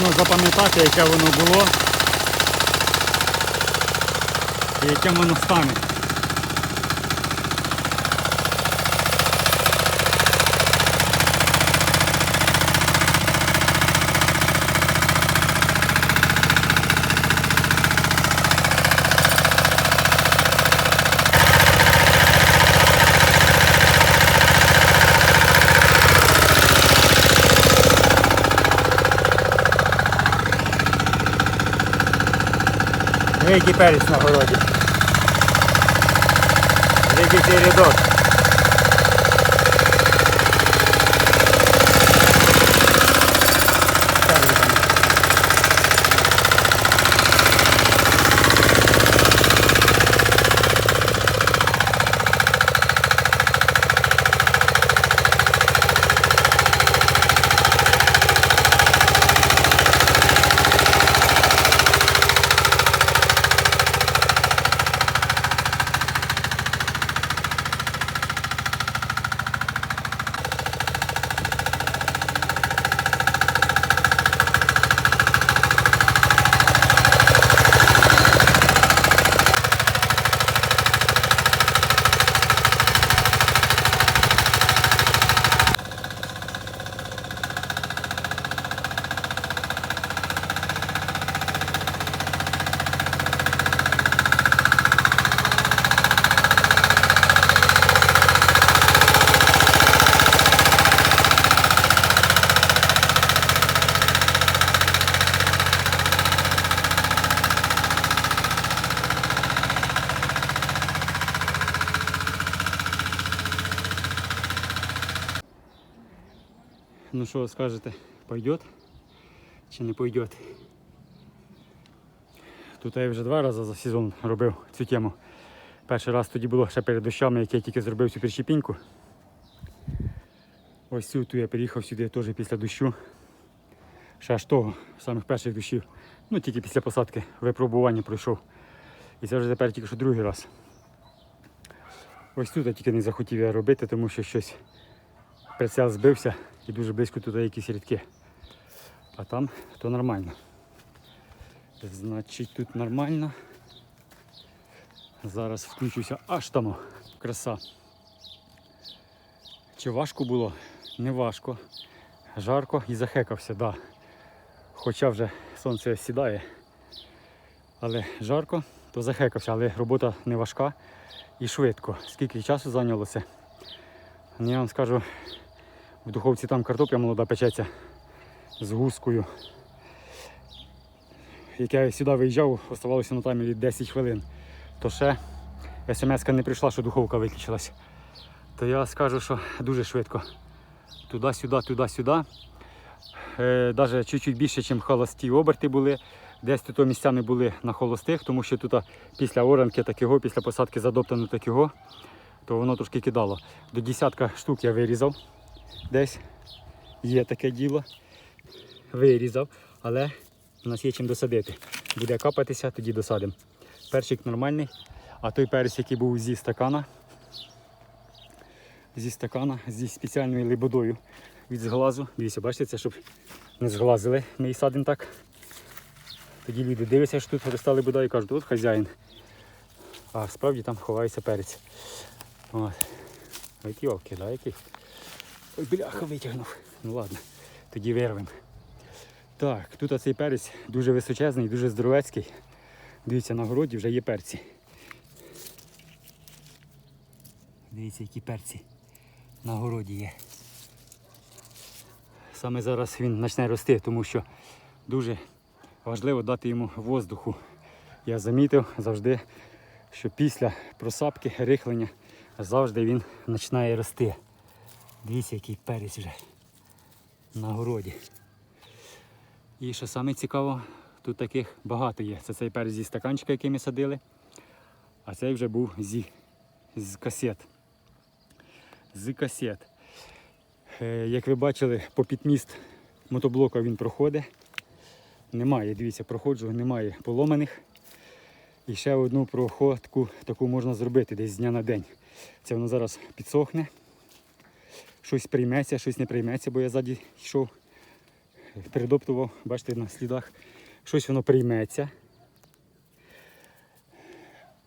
мабуть, запам'ятати, яке воно було і яким воно стане. Який перець на городі. Який цей рядок. Ну що скажете, пойдет чи не пойдет? Тут я вже два рази за сезон робив цю тему. Перший раз тоді було ще перед дощами, як я тільки зробив цю прищепіньку. Ось цю я переїхав сюди теж після дощу. Ще аж того, самих перших дощів. Ну тільки після посадки випробування пройшов. І це вже тепер тільки що другий раз. Ось тут я тільки не захотів я робити, тому що щось прицел збився і дуже близько туди якісь рідки. А там то нормально. Значить тут нормально. Зараз включуся аж там. Краса. Чи важко було? Не важко. Жарко і захекався, да. Хоча вже сонце сідає. Але жарко, то захекався, але робота не важка і швидко. Скільки часу зайнялося? Ну, Я вам скажу, в духовці там картопля молода печеться з гускою. Як я сюди виїжджав, оставалося на таймері 10 хвилин. То ще смс не прийшла, що духовка виключилась. То я скажу, що дуже швидко. Туди-сюди, туди-сюди. Е, Навіть чуть-чуть більше, ніж холості оберти були. Десь тут місцями були на холостих, тому що тут після оранки такого, після посадки задоптану такого, то воно трошки кидало. До десятка штук я вирізав десь. Є таке діло. Вирізав, але у нас є чим досадити. Буде капатися, тоді досадимо. Перчик нормальний, а той перець, який був зі стакана, зі стакана, зі спеціальною либодою від зглазу. Дивіться, бачите, це щоб не зглазили. Ми її садимо так. Тоді люди дивляться, що тут росла либода і кажуть, от хазяїн. А справді там ховається перець. От. Ось йовки, да, які? Ой, бляха витягнув. Ну ладно, тоді вирвемо. Так, тут цей перець дуже височезний, дуже здоровецький. Дивіться, на городі вже є перці. Дивіться, які перці на городі є. Саме зараз він почне рости, тому що дуже важливо дати йому воздуху. Я замітив завжди, що після просапки, рихлення завжди він починає рости. Дивіться, який перець вже на городі. І що саме цікаво, тут таких багато є. Це цей перець зі стаканчика, який ми садили, а цей вже був зі, з касет. З касет. Е, Як ви бачили, по підміст мотоблока він проходить. Немає, дивіться, проходжу, немає поломаних. І ще одну проходку таку можна зробити десь з дня на день. Це воно зараз підсохне. Щось прийметься, щось не прийметься, бо я ззаді йшов. передоптував, бачите, на слідах. Щось воно прийметься.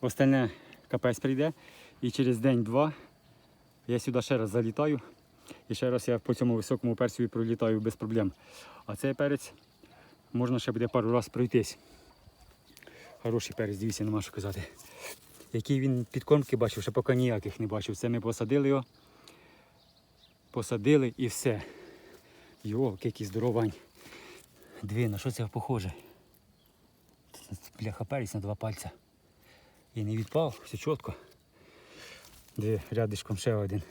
Остальне капець прийде. І через день-два я сюди ще раз залітаю. І ще раз я по цьому високому перцю пролітаю без проблем. А цей перець можна ще буде пару разів пройтись. Хороший перець, дивіться, нема що казати. Який він підкормки бачив, ще поки ніяких не бачив. Це ми посадили його. Посадили і все. Йо, який здоровань. Дві, на що це похоже? Бляха перець на два пальця. І не відпав, все чітко. Дві рядишком ще один.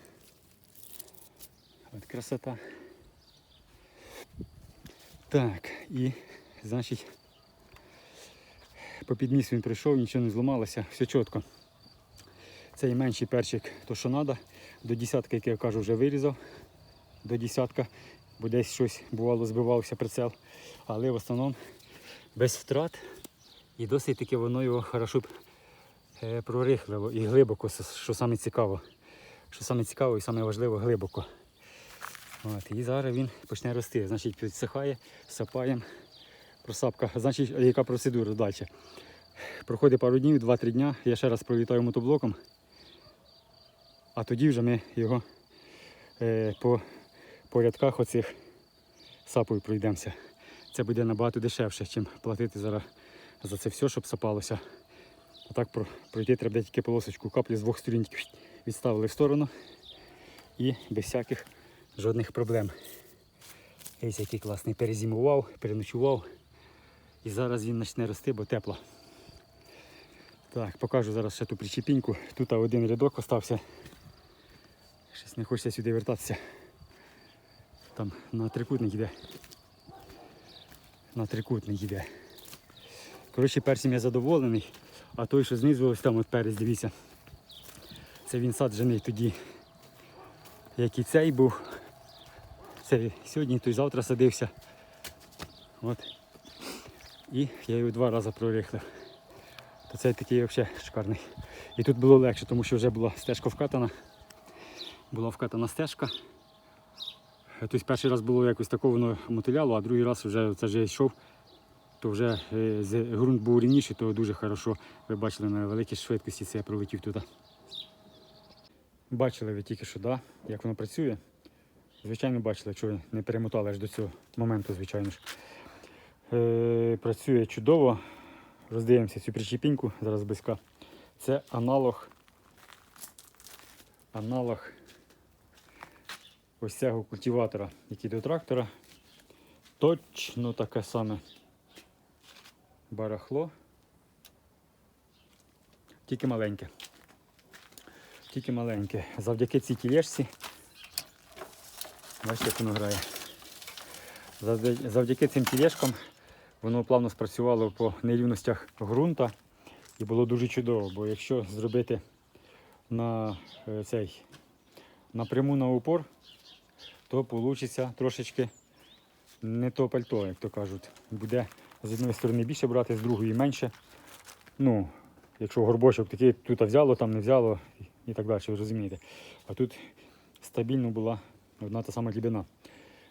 От красота. Так, і, значить, по підміс він прийшов, нічого не зламалося, все чітко. Цей менший перчик, то що треба. До десятки, як я кажу, вже вирізав. До десятка, бо десь щось бувало, збивався прицел. Але в основному без втрат. І досить таки воно його хорошо е, прорихлило і глибоко, що саме цікаво. Що саме цікаво і саме важливо глибоко. От, і зараз він почне рости. Значить, підсихає, сапаємо. Просапка. Значить, яка процедура далі? Проходить пару днів, 2-3 дня, я ще раз пролітаю мотоблоком, а тоді вже ми його е, по, рядках оцих сапою пройдемося. Це буде набагато дешевше, ніж платити зараз за це все, щоб сапалося. А так про- пройти треба тільки полосочку каплі з двох сторін відставили в сторону і без всяких жодних проблем. Ось який класний перезимував, переночував. І зараз він почне рости, бо тепло. Так, покажу зараз ще ту причепіньку. Тут один рядок остався. Щось не хочеться сюди вертатися. Там на трикутник йде. На трикутник йде. Коротше, першим я задоволений, а той, що знизу ось там от перець, дивіться. Це він саджений тоді, як і цей був. Це сьогодні, той завтра садився. От. І я його два рази прорихлив. То цей такий взагалі шикарний. І тут було легше, тому що вже була стежка вкатана. Була вкатана стежка. Тобто перший раз було якось тако воно мотиляло, а другий раз вже це вже йшов, то вже е, ґрунт був рівніший, то дуже хорошо. Ви бачили на великій швидкості це я пролетів туди. Бачили ви тільки що, да, як воно працює. Звичайно, бачили, ви не перемотали аж до цього моменту, звичайно ж. Е, працює чудово. Роздивимося цю причепіньку зараз близька. Це аналог. Аналог ось цього культиватора, який до трактора. Точно таке саме барахло. Тільки маленьке. Тільки маленьке. Завдяки цій тілешці. Бачите, як воно грає. Завдяки цим тілешкам воно плавно спрацювало по нерівностях ґрунта і було дуже чудово, бо якщо зробити на е, цей напряму на упор, то вийде трошечки не то пальто, як то кажуть. Буде з одної сторони більше брати, з другої менше. Ну, якщо горбочок такий тут взяло, там не взяло і так далі, ви розумієте. А тут стабільно була одна та сама глибина.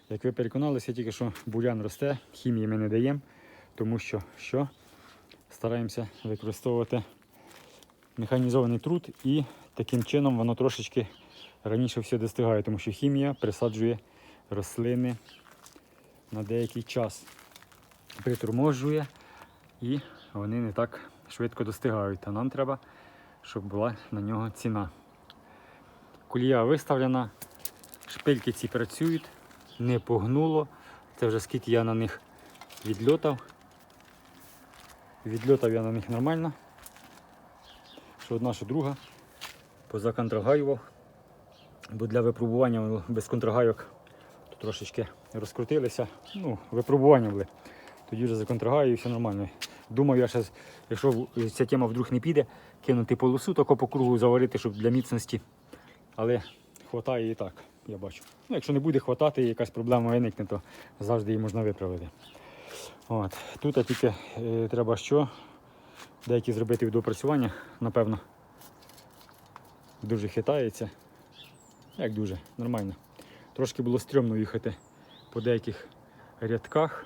Як ви переконалися, тільки що бурян росте, хімії ми не даємо, тому що, що стараємося використовувати механізований труд і таким чином воно трошечки раніше все достигає, тому що хімія присаджує рослини на деякий час, приторможує і вони не так швидко достигають. А нам треба, щоб була на нього ціна. Колія виставлена, шпильки ці працюють, не погнуло. Це вже скільки я на них відльотав. Відльотав я на них нормально. Що одна, що друга. Позаконтрагаював. Бо для випробування без контрагайок трошечки розкрутилися. Ну, випробування були. Тоді вже законтрагаю і все нормально. Думав, я ще, якщо ця тема вдруг не піде, кинути полосу тако по кругу заварити, щоб для міцності. Але хватає і так, я бачу. Ну, якщо не буде хватати, якась проблема виникне, то завжди її можна виправити. От. Тут тільки е, треба що? Деякі зробити відопрацювання, напевно. Дуже хитається. Як дуже, нормально. Трошки було стрьомно їхати по деяких рядках.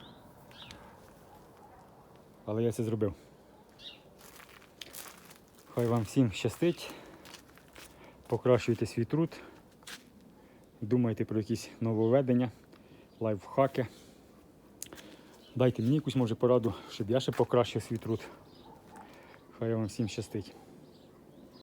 Але я це зробив. Хай вам всім щастить. Покращуйте свій труд. Думайте про якісь нововведення, лайфхаки. Дайте мені якусь може пораду, щоб я ще покращив свій труд. Хай вам всім щастить.